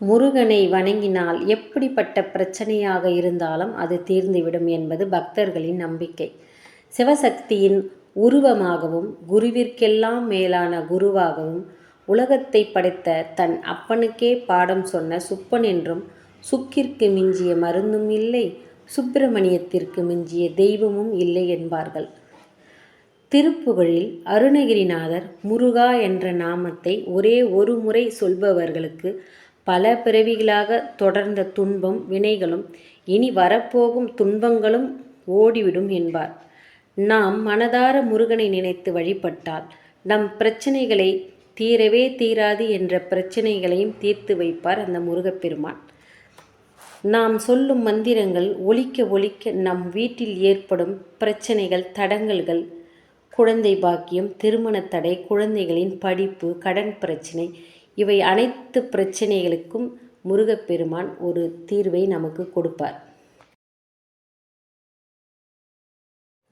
முருகனை வணங்கினால் எப்படிப்பட்ட பிரச்சனையாக இருந்தாலும் அது தீர்ந்துவிடும் என்பது பக்தர்களின் நம்பிக்கை. சிவசக்தியின் உருவமாகவும் குருவிற்கெல்லாம் மேலான குருவாகவும் உலகத்தை படைத்த தன் அப்பனுக்கே பாடம் சொன்ன சுப்பன் என்றும் சுக்கிற்கு மிஞ்சிய மருந்தும் இல்லை சுப்பிரமணியத்திற்கு மிஞ்சிய தெய்வமும் இல்லை என்பார்கள். திருப்புகழில் அருணகிரிநாதர் முருகா என்ற நாமத்தை ஒரே ஒரு முறை சொல்பவர்களுக்கு பல பிறவிகளாக தொடர்ந்த துன்பம் வினைகளும் இனி வரப்போகும் துன்பங்களும் ஓடிவிடும் என்பார். நாம் மனதார முருகனை நினைத்து வழிபட்டால் நம் பிரச்சனைகளை தீரவே தீராது என்ற பிரச்சனைகளையும் தீர்த்து வைப்பார் அந்த முருகப்பெருமான். நாம் சொல்லும் மந்திரங்கள் ஒலிக்க ஒலிக்க நம் வீட்டில் ஏற்படும் பிரச்சனைகள் தடங்கல்கள் குழந்தை பாக்கியம் திருமண தடை குழந்தைகளின் படிப்பு கடன் பிரச்சனை இவை அனைத்து பிரச்சனைகளுக்கும் முருகப்பெருமான் ஒரு தீர்வை நமக்கு கொடுப்பார்.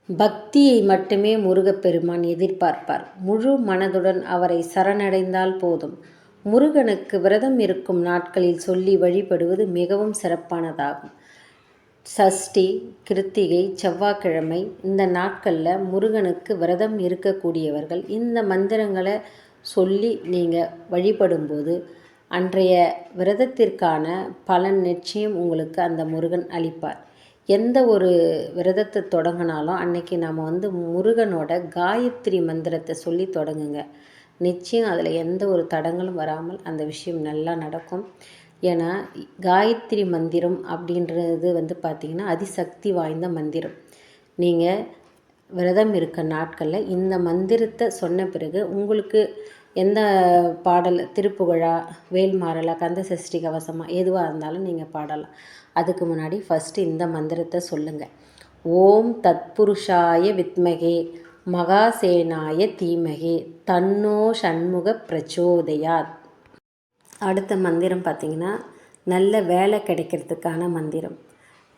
பக்தியை மட்டுமே முருகப்பெருமான் எதிர்பார்ப்பார். முழு மனதுடன் அவரை சரணடைந்தால் போதும். முருகனுக்கு விரதம் இருக்கும் நாட்களில் சொல்லி வழிபடுவது மிகவும் சிறப்பானதாகும். சஷ்டி கிருத்திகை செவ்வாய்க்கிழமை இந்த நாட்கள்ல முருகனுக்கு விரதம் இருக்கக்கூடியவர்கள் இந்த மந்திரங்களை சொல்லி நீங்கள் வழிபடும்போது அன்றைய விரதத்திற்கான பலன் நிச்சயம் உங்களுக்கு அந்த முருகன் அளிப்பார். எந்த ஒரு விரதத்தை தொடங்கினாலும் அன்னைக்கு நாம் வந்து முருகனோட காயத்ரி மந்திரத்தை சொல்லி தொடங்குங்க. நிச்சயம் அதில் எந்த ஒரு தடங்கலும் வராமல் அந்த விஷயம் நல்லா நடக்கும். ஏன்னா காயத்ரி மந்திரம் அப்படின்றது வந்து பார்த்திங்கன்னா அதிசக்தி வாய்ந்த மந்திரம். நீங்கள் விரதம் இருக்க நாட்களில் இந்த மந்திரத்தை சொன்ன பிறகு உங்களுக்கு எந்த பாடல் திருப்புகழா வேல்மாறலா கந்த சஷ்டி கவசமாக எதுவாக இருந்தாலும் நீங்கள் பாடலாம். அதுக்கு முன்னாடி ஃபஸ்ட்டு இந்த மந்திரத்தை சொல்லுங்கள் ஓம் தத்புருஷாய வித்மகே மகாசேனாய தீமகி தன்னோ ஷண்முக பிரச்சோதயாத். அடுத்த மந்திரம் பார்த்தீங்கன்னா நல்ல வேலை கிடைக்கிறதுக்கான மந்திரம்.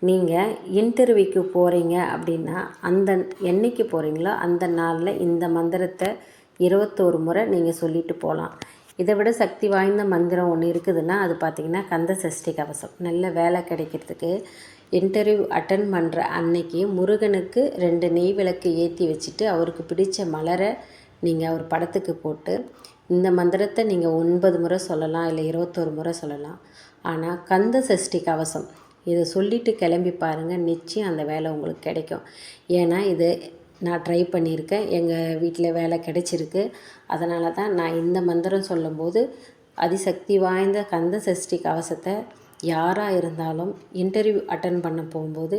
நீங்கள் இன்டர்வியூக்கு போகிறீங்க அப்படின்னா அந்த என்னைக்கு போகிறீங்களோ அந்த நாளில் இந்த மந்திரத்தை இருபத்தோரு முறை நீங்கள் சொல்லிட்டு போகலாம். இதை விட சக்தி வாய்ந்த மந்திரம் ஒன்று இருக்குதுன்னா அது பார்த்திங்கன்னா கந்த சஷ்டி கவசம். நல்ல வேலை கிடைக்கிறதுக்கு இன்டர்வியூ அட்டன் பண்ணுற அன்னைக்கு முருகனுக்கு ரெண்டு நெய் விளக்கு ஏற்றி வச்சுட்டு அவருக்கு பிடித்த மலரை நீங்கள் அவர் படத்துக்கு போட்டு இந்த மந்திரத்தை நீங்கள் ஒன்பது முறை சொல்லலாம் இல்லை இருபத்தோரு முறை சொல்லலாம். ஆனால் கந்த சஷ்டி கவசம் இதை சொல்லிட்டு கிளம்பி பாருங்கள் நிச்சயம் அந்த வேலை உங்களுக்கு கிடைக்கும். ஏன்னா இது நான் ட்ரை பண்ணியிருக்கேன். எங்கள் வீட்டில் வேலை கிடைச்சிருக்கு. அதனால தான் நான் இந்த மந்திரம் சொல்லும்போது அதிசக்தி வாய்ந்த கந்த சஷ்டி கவசத்தை யாராக இருந்தாலும் இன்டர்வியூ அட்டன் பண்ண போகும்போது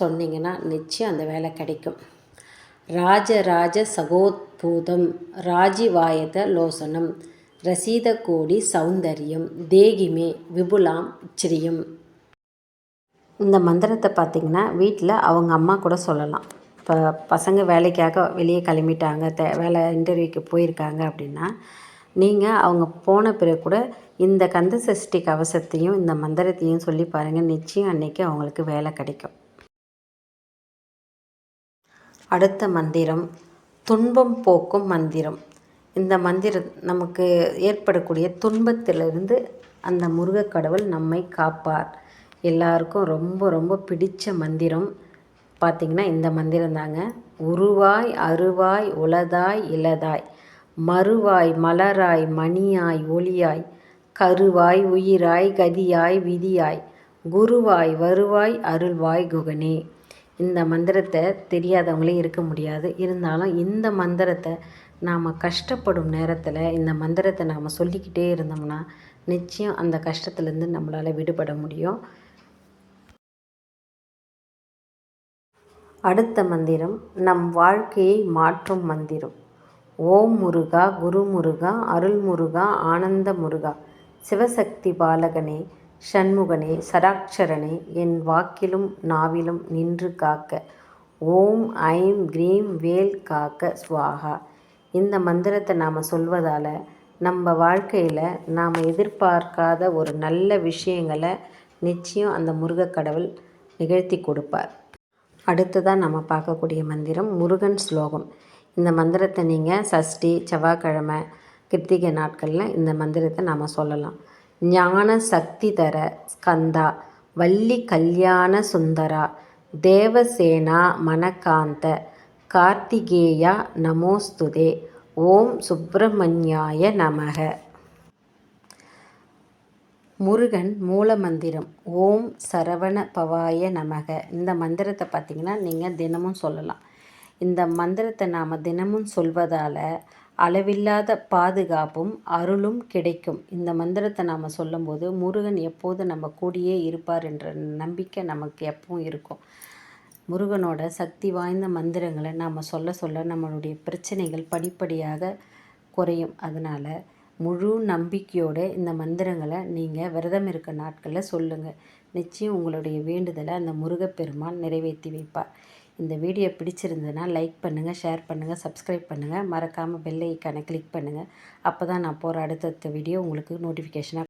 சொன்னீங்கன்னா நிச்சயம் அந்த வேலை கிடைக்கும். ராஜராஜ சகோத்பூதம் ராஜிவாயத லோசனம் ரசீதகோடி சௌந்தரியம் தேகிமே விபுலாம் ஸ்ரீயம். இந்த மந்திரத்தை பார்த்தீங்கன்னா வீட்டில் அவங்க அம்மா கூட சொல்லலாம். இப்போ பசங்க வேலைக்காக வெளியே கிளம்பிட்டாங்க தே வேலை இன்டர்வியூக்கு போயிருக்காங்க அப்படின்னா நீங்கள் அவங்க போன பிறகு கூட இந்த கந்த சஷ்டி கவசத்தையும் இந்த மந்திரத்தையும் சொல்லி பாருங்கள் நிச்சயம் அன்னைக்கு அவங்களுக்கு வேலை கிடைக்கும். அடுத்த மந்திரம் துன்பம் போக்கும் மந்திரம். இந்த மந்திரம் நமக்கு ஏற்படக்கூடிய துன்பத்திலிருந்து அந்த முருகக்கடவுள் நம்மை காப்பார். எல்லாருக்கும் ரொம்ப ரொம்ப பிடித்த மந்திரம் பார்த்தீங்கன்னா இந்த மந்திரம் தாங்க. உருவாய் அருவாய் உளதாய் இளதாய் மறுவாய் மலராய் மணியாய் ஒளியாய் கருவாய் உயிராய் கதியாய் விதியாய் குருவாய் வருவாய் அருள்வாய் குகனே. இந்த மந்திரத்தை தெரியாதவங்களே இருக்க முடியாது. இருந்தாலும் இந்த மந்திரத்தை நாம் கஷ்டப்படும் நேரத்தில் இந்த மந்திரத்தை நாம் சொல்லிக்கிட்டே இருந்தோம்னா நிச்சயம் அந்த கஷ்டத்துலேருந்து நம்மளால் விடுபட முடியும். அடுத்த மந்திரம் நம் வாழ்க்கையை மாற்றும் மந்திரம். ஓம் முருகா குருமுருகா அருள்முருகா ஆனந்த முருகா சிவசக்தி பாலகனே ஷண்முகனே சராட்சரனே என் வாக்கிலும் நாவிலும் நின்று காக்க. ஓம் ஐம் கிரீம் வேல் காக்க சுவாகா இந்த மந்திரத்தை நாம் சொல்வதால் நம்ம வாழ்க்கையில் நாம் எதிர்பார்க்காத ஒரு நல்ல விஷயங்களை நிச்சயம் அந்த முருகக்கடவுள் நிகழ்த்தி கொடுப்பார். அடுத்ததாக நம்ம பார்க்கக்கூடிய மந்திரம் முருகன் ஸ்லோகம். இந்த மந்திரத்தை நீங்கள் சஷ்டி செவ்வாய்க்கிழமை கிருத்திகை நாட்களில் இந்த மந்திரத்தை நாம் சொல்லலாம். ஞான சக்திதர ஸ்கந்தா வள்ளி கல்யாண சுந்தரா தேவசேனா மணகாந்த கார்த்திகேயா நமோஸ்துதே ஓம் சுப்பிரமணியாய நமக முருகன் மூல மந்திரம் ஓம் சரவண பவாய நமக. இந்த மந்திரத்தை பார்த்திங்கன்னா நீங்கள் தினமும் சொல்லலாம். இந்த மந்திரத்தை நாம் தினமும் சொல்வதால் அளவில்லாத பாதுகாப்பும் அருளும் கிடைக்கும். இந்த மந்திரத்தை நாம் சொல்லும்போது முருகன் எப்போது நம்ம கூடியே இருப்பார் என்ற நம்பிக்கை நமக்கு எப்பவும் இருக்கும். முருகனோட சக்தி வாய்ந்த மந்திரங்களை நாம் சொல்ல சொல்ல நம்மளுடைய பிரச்சனைகள் படிப்படியாக குறையும். அதனால் முழு நம்பிக்கையோடு இந்த மந்திரங்களை நீங்கள் விரதம் இருக்க நாட்களில் சொல்லுங்கள் நிச்சயம் உங்களுடைய வேண்டுதலை அந்த முருகப்பெருமான் நிறைவேற்றி வைப்பார். இந்த வீடியோ பிடிச்சிருந்ததுன்னா லைக் பண்ணுங்கள் ஷேர் பண்ணுங்கள் சப்ஸ்கிரைப் பண்ணுங்கள் மறக்காமல் பெல் ஐக்கானை கிளிக் பண்ணுங்கள் அப்போ தான் நான் போகிற அடுத்தடுத்த வீடியோ உங்களுக்கு நோட்டிஃபிகேஷனாக